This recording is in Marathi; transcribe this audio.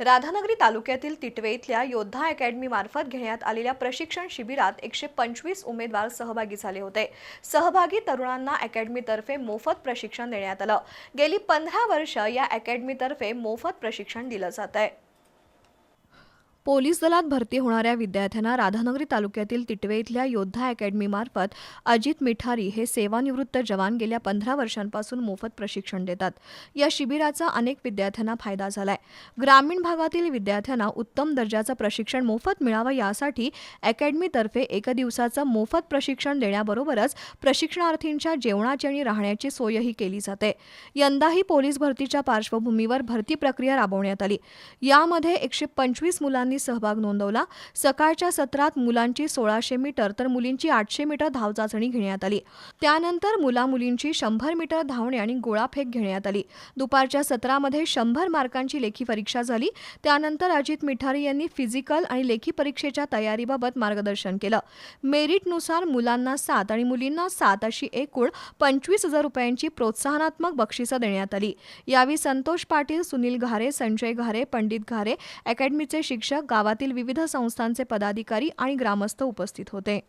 राधानगरी तालुक्यातील तिटवे इथल्या योद्धा अकॅडमीमार्फत घेण्यात आलेल्या प्रशिक्षण शिबिरात एकशे पंचवीस उमेदवार सहभागी झाले होते. सहभागी तरुणांना अकॅडमीतर्फे मोफत प्रशिक्षण देण्यात आलं. गेली पंधरा वर्ष या अकॅडमीतर्फे मोफत प्रशिक्षण दिलं जात आहे पोलीस दलात भरती होणाऱ्या विद्यार्थ्यांना राधानगरी तालुक्यातील तिटवे इथल्या योद्धा अकॅडमीमार्फत अजित मिठारी हे सेवानिवृत्त जवान गेल्या पंधरा वर्षांपासून मोफत प्रशिक्षण देतात. या शिबिराचा अनेक विद्यार्थ्यांना फायदा झालाय. ग्रामीण भागातील विद्यार्थ्यांना उत्तम दर्जाचं प्रशिक्षण मोफत मिळावं यासाठी अकॅडमीतर्फे एक दिवसाचं मोफत प्रशिक्षण देण्याबरोबरच प्रशिक्षणार्थींच्या जेवणाची आणि राहण्याची सोयही केली जाते. यंदाही पोलीस भरतीच्या पार्श्वभूमीवर भरती प्रक्रिया राबवण्यात आली. यामध्ये एकशे पंचवीस मुलांनी सहभाग नोंदवला. सकाळच्या सत्रात मुलांची सोळाशे मीटर तर मुलींची आठशे मीटर धाव चाचणी घेण्यात आली. त्यानंतर मुला मुलींची शंभर मीटर धावणे आणि गोळाफेक घेण्यात आली. दुपारच्या सत्रामध्ये शंभर मार्कांची लेखी परीक्षा झाली. त्यानंतर अजित मिठारी यांनी फिजिकल आणि लेखी परीक्षेच्या तयारीबाबत मार्गदर्शन केलं. मेरिटनुसार मुलांना सात आणि मुलींना सात अशी एकूण पंचवीस हजार रुपयांची प्रोत्साहनात्मक बक्षिसं देण्यात आली. यावेळी संतोष पाटील सुनील घारे संजय घारे पंडित घारे अकॅडमीचे शिक्षक गावातील विविध संस्थांचे पदाधिकारी आणि ग्रामस्थ उपस्थित होते.